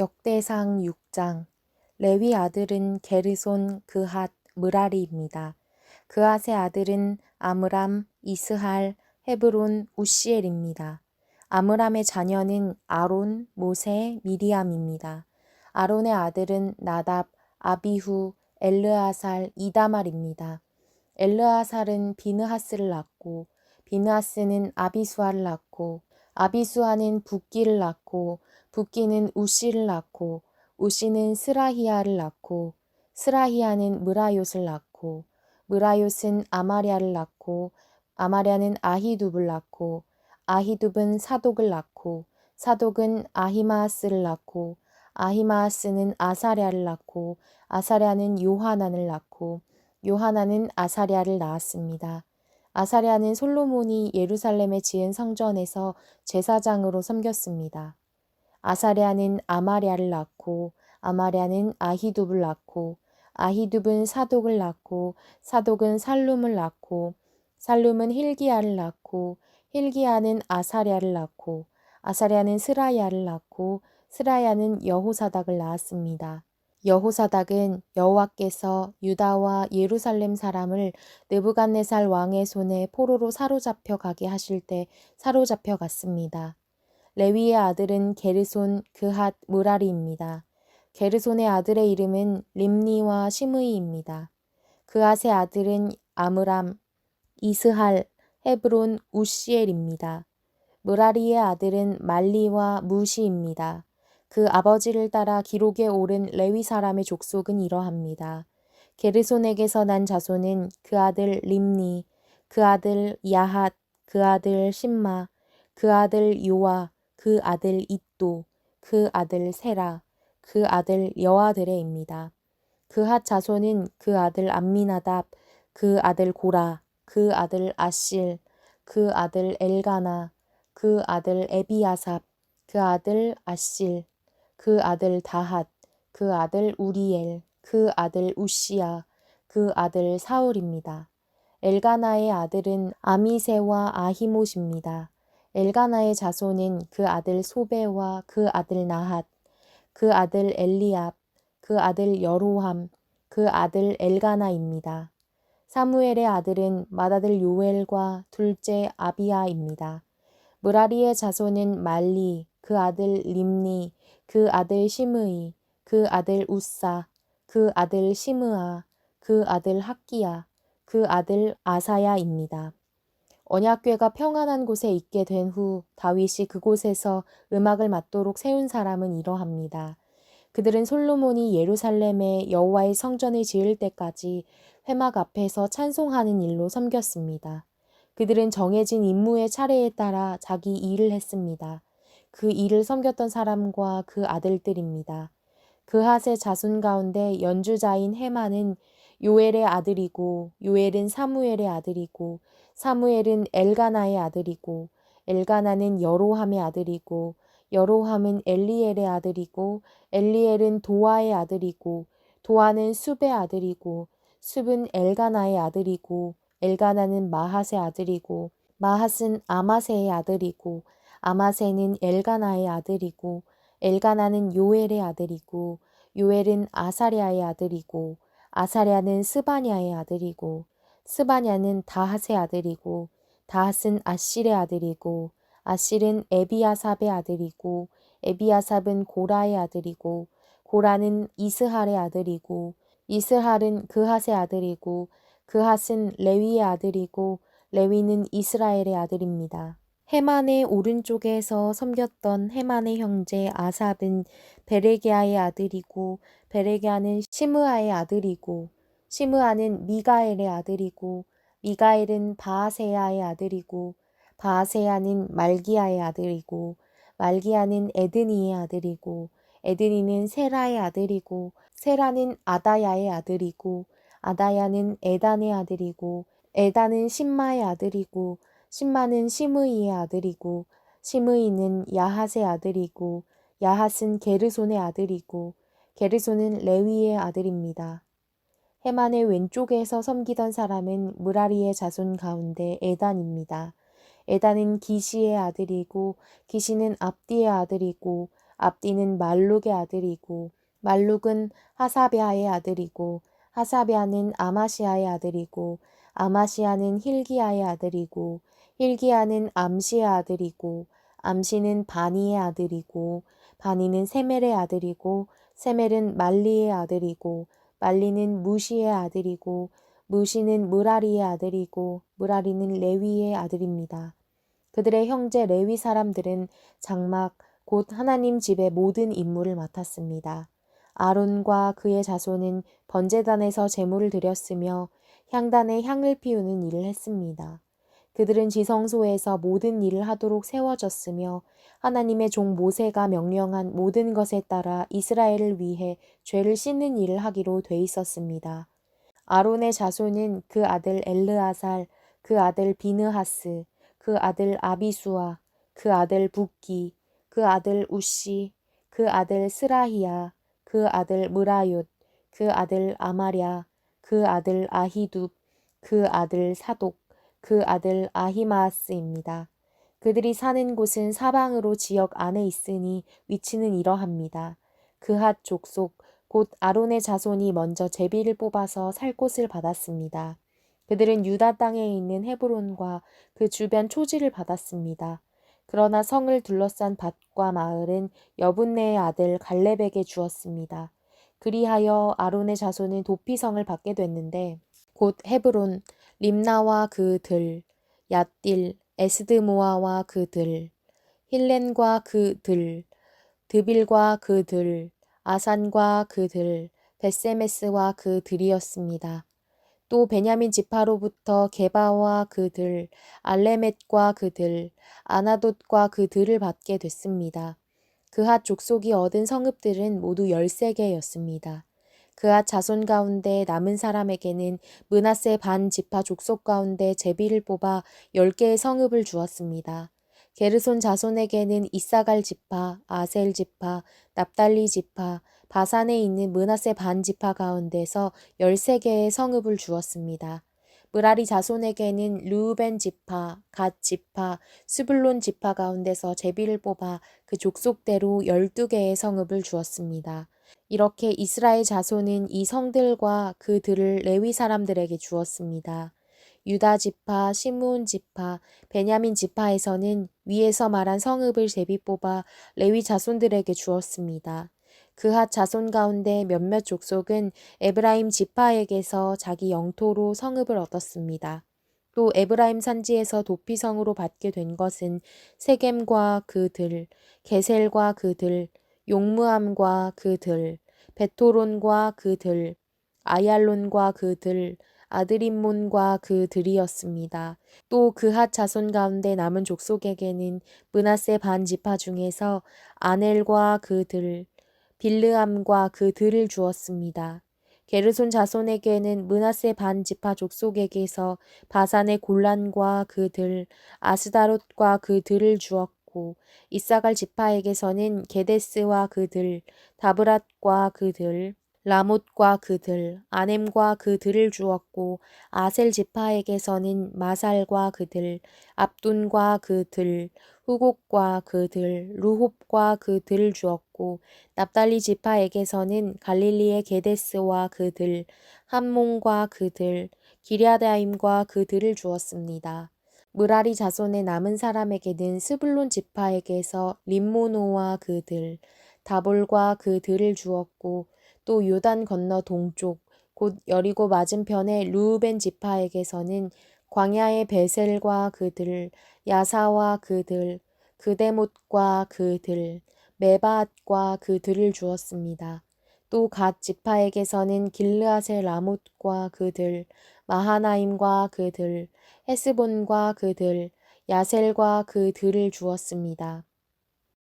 역대상 6장 레위 아들은 게르손 그핫 무라리입니다. 그핫의 아들은 아므람, 이스할, 헤브론, 우시엘입니다. 아므람의 자녀는 아론, 모세, 미리암입니다. 아론의 아들은 나답, 아비후, 엘르아살, 이다말입니다. 엘르아살은 비느하스를 낳고 비느하스는 아비수아를 낳고 아비수아는 붓기를 낳고 붓기는 우시를 낳고 우시는 스라히아를 낳고 스라히아는 무라요을 낳고 무라요은 아마랴를 낳고 아마랴는 아히둡을 낳고 아히둡은 사독을 낳고 사독은 아히마아스를 낳고 아히마아스는 아사랴를 낳고 아사랴는 요하난을 낳고 요하난은 아사랴를 낳았습니다. 아사랴는 솔로몬이 예루살렘에 지은 성전에서 제사장으로 섬겼습니다. 아사랴는 아마랴를 낳고 아마랴는 아히둡을 낳고 아히둡은 사독을 낳고 사독은 살룸을 낳고 살룸은 힐기야를 낳고 힐기야는 아사랴를 낳고 아사랴는 스라야를 낳고 스라야는 여호사닥을 낳았습니다. 여호사닥은 여호와께서 유다와 예루살렘 사람을 느부갓네살 왕의 손에 포로로 사로잡혀 가게 하실 때 사로잡혀 갔습니다. 레위의 아들은 게르손 그핫 무라리입니다. 게르손의 아들의 이름은 림니와 시므이입니다. 그핫의 아들은 아므람, 이스할, 헤브론, 우시엘입니다. 무라리의 아들은 말리와 무시입니다. 그 아버지를 따라 기록에 오른 레위 사람의 족속은 이러합니다. 게르손에게서 난 자손은 그 아들 림니, 그 아들 야핫, 그 아들 심마, 그 아들 요아, 그 아들 이또, 그 아들 세라, 그 아들 여아드레입니다. 그핫 자손은 그 아들 암미나답, 그 아들 고라, 그 아들 아실, 그 아들 엘가나, 그 아들 에비아삽, 그 아들 아실, 그 아들 다핫, 그 아들 우리엘, 그 아들 우시야, 그 아들 사울입니다. 엘가나의 아들은 아미세와 아히못입니다. 엘가나의 자손은 그 아들 소베와 그 아들 나핫, 그 아들 엘리압, 그 아들 여로함, 그 아들 엘가나입니다. 사무엘의 아들은 맏아들 요엘과 둘째 아비아입니다. 무라리의 자손은 말리, 그 아들 림니, 그 아들 시므이, 그 아들 우사, 그 아들 시므아, 그 아들 학기야, 그 아들 아사야입니다. 언약궤가 평안한 곳에 있게 된 후 다윗이 그곳에서 음악을 맡도록 세운 사람은 이러합니다. 그들은 솔로몬이 예루살렘에 여호와의 성전을 지을 때까지 회막 앞에서 찬송하는 일로 섬겼습니다. 그들은 정해진 임무의 차례에 따라 자기 일을 했습니다. 그 일을 섬겼던 사람과 그 아들들입니다. 그핫의 자손 가운데 연주자인 헤마는 요엘의 아들이고 요엘은 사무엘의 아들이고 사무엘은 엘가나의 아들이고 엘가나는 여로함의 아들이고 여로함은 엘리엘의 아들이고 엘리엘은 도아의 아들이고 도아는 숲의 아들이고 숲은 엘가나의 아들이고 엘가나는 마핫의 아들이고 마핫은 아마세의 아들이고 아마세는 엘가나의 아들이고 엘가나는 요엘의 아들이고 요엘은 아사랴의 아들이고 아사랴는 스바냐의 아들이고 스바냐는 다핫의 아들이고 다핫은 아실의 아들이고 아실은 에비아삽의 아들이고 에비아삽은 고라의 아들이고 고라는 이스할의 아들이고 이스할은 그핫의 아들이고 그핫은 레위의 아들이고 레위는 이스라엘의 아들입니다. 헤만의 오른쪽에서 섬겼던 헤만의 형제 아삽은 베레게아의 아들이고 베레게아는 시므아의 아들이고 시므아는 미가엘의 아들이고 미가엘은 바아세야의 아들이고 바아세야는 말기야의 아들이고 말기야는 에드니의 아들이고 에드니는 세라의 아들이고 세라는 아다야의 아들이고 아다야는 에단의 아들이고 에단은 신마의 아들이고 신마는 시므이의 아들이고 시므이는 야핫의 아들이고 야핫은 게르손의 아들이고 게르손은 레위의 아들입니다. 해만의 왼쪽에서 섬기던 사람은 무라리의 자손 가운데 에단입니다. 에단은 기시의 아들이고 기시는 압디의 아들이고 압디는 말룩의 아들이고 말룩은 하사비아의 아들이고 하사비아는 아마시아의 아들이고 아마시아는 힐기야의 아들이고 힐기야는 암시의 아들이고 암시는 바니의 아들이고 바니는 세멜의 아들이고 세멜은 말리의 아들이고 말리는 무시의 아들이고 무시는 무라리의 아들이고 무라리는 레위의 아들입니다. 그들의 형제 레위 사람들은 장막 곧 하나님 집의 모든 임무를 맡았습니다. 아론과 그의 자손은 번제단에서 제물을 드렸으며 향단에 향을 피우는 일을 했습니다. 그들은 지성소에서 모든 일을 하도록 세워졌으며 하나님의 종 모세가 명령한 모든 것에 따라 이스라엘을 위해 죄를 씻는 일을 하기로 돼 있었습니다. 아론의 자손은 그 아들 엘르아살, 그 아들 비느하스, 그 아들 아비수아, 그 아들 붓기, 그 아들 우시, 그 아들 스라히야, 그 아들 무라윳, 그 아들 아마랴, 그 아들 아히둡, 그 아들 사독, 그 아들 아히마스입니다. 그들이 사는 곳은 사방으로 지역 안에 있으니 위치는 이러합니다. 그핫 족속 곧 아론의 자손이 먼저 제비를 뽑아서 살 곳을 받았습니다. 그들은 유다 땅에 있는 헤브론과 그 주변 초지를 받았습니다. 그러나 성을 둘러싼 밭과 마을은 여분네의 아들 갈렙에게 주었습니다. 그리하여 아론의 자손은 도피성을 받게 됐는데 곧 헤브론, 림나와 그 들, 얏딜, 에스드모아와 그 들, 힐렌과 그 들, 드빌과 그 들, 아산과 그 들, 베세메스와 그 들이었습니다. 또 베냐민 지파로부터 게바와 그들, 알레멧과 그들, 아나돗과 그들을 받게 됐습니다. 그핫 족속이 얻은 성읍들은 모두 13개였습니다. 그핫 자손 가운데 남은 사람에게는 문하세 반 지파 족속 가운데 제비를 뽑아 10개의 성읍을 주었습니다. 게르손 자손에게는 이사갈 지파, 아셀 지파, 납달리 지파, 바산에 있는 문하세 반 지파 가운데서 13개의 성읍을 주었습니다. 무라리 자손에게는 루벤 지파, 갓 지파, 수블론 지파 가운데서 제비를 뽑아 그 족속대로 12개의 성읍을 주었습니다. 이렇게 이스라엘 자손은 이 성들과 그들을 레위 사람들에게 주었습니다. 유다 지파, 시므온 지파, 베냐민 지파에서는 위에서 말한 성읍을 제비 뽑아 레위 자손들에게 주었습니다. 그핫 자손 가운데 몇몇 족속은 에브라임 지파에게서 자기 영토로 성읍을 얻었습니다. 또 에브라임 산지에서 도피성으로 받게 된 것은 세겜과 그들, 게셀과 그들, 용무암과 그들, 베토론과 그들, 아얄론과 그들, 아드림몬과 그들이었습니다. 또 그핫 자손 가운데 남은 족속에게는 문하세 반 지파 중에서 아넬과 그들, 빌르암과 그 들을 주었습니다. 게르손 자손에게는 문하세 반 지파 족속에게서 바산의 골란과 그 들, 아스다롯과 그 들을 주었고 이사갈 지파에게서는 게데스와 그 들, 다브랏과 그 들, 라못과 그들, 아넴과 그들을 주었고 아셀 지파에게서는 마살과 그들, 압둔과 그들, 후곡과 그들, 루홉과 그들을 주었고 납달리 지파에게서는 갈릴리의 게데스와 그들, 함몽과 그들, 기리아다임과 그들을 주었습니다. 무라리 자손의 남은 사람에게는 스불론 지파에게서 림모노와 그들, 다볼과 그들을 주었고 또 요단 건너 동쪽 곧 여리고 맞은편의 루우벤 지파에게서는 광야의 베셀과 그들, 야사와 그들, 그데못과 그들, 메바앗과 그들을 주었습니다. 또 갓 지파에게서는 길르앗의 라못과 그들, 마하나임과 그들, 헤스본과 그들, 야셀과 그들을 주었습니다.